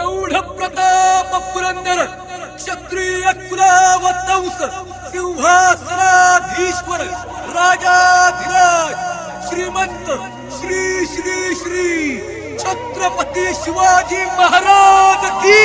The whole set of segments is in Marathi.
प्रौढ प्रताप पुरंदर क्षत्रिय कुलावतंस सिंहासनाधीश्वर राजाधिराज श्रीमंत श्री श्री श्री छत्रपती शिवाजी महाराज की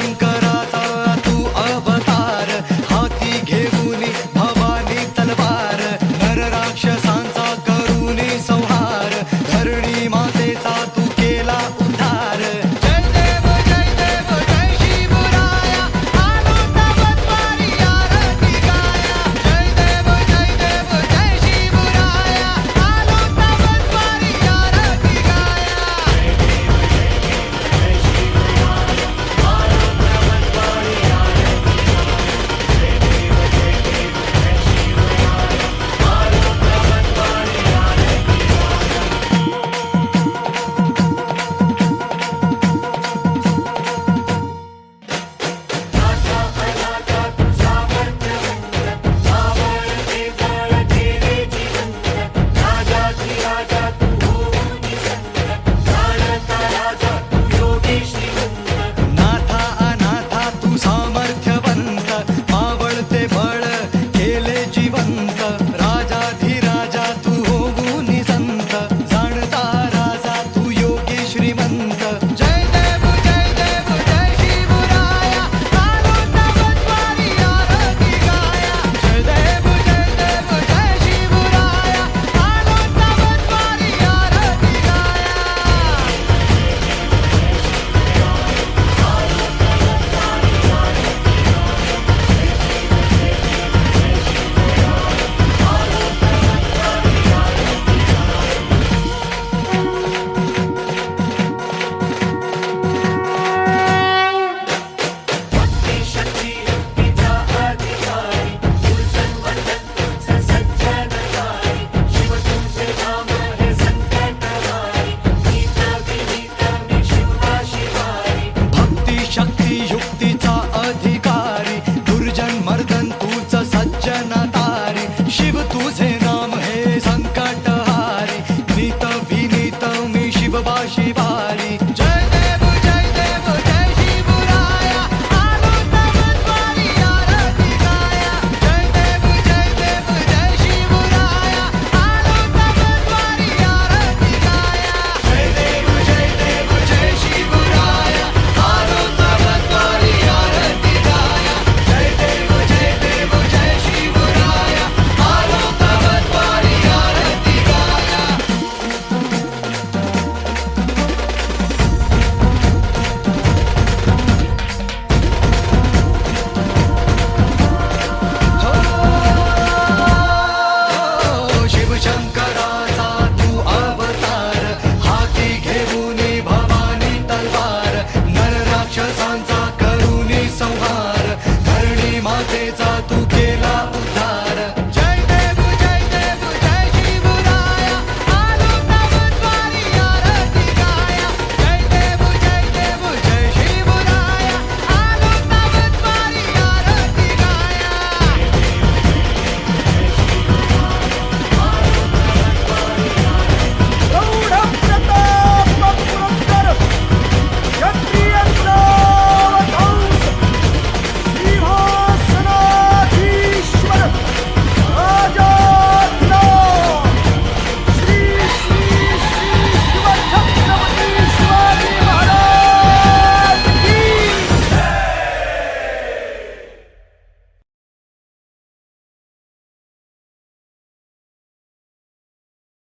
i'm Lanka.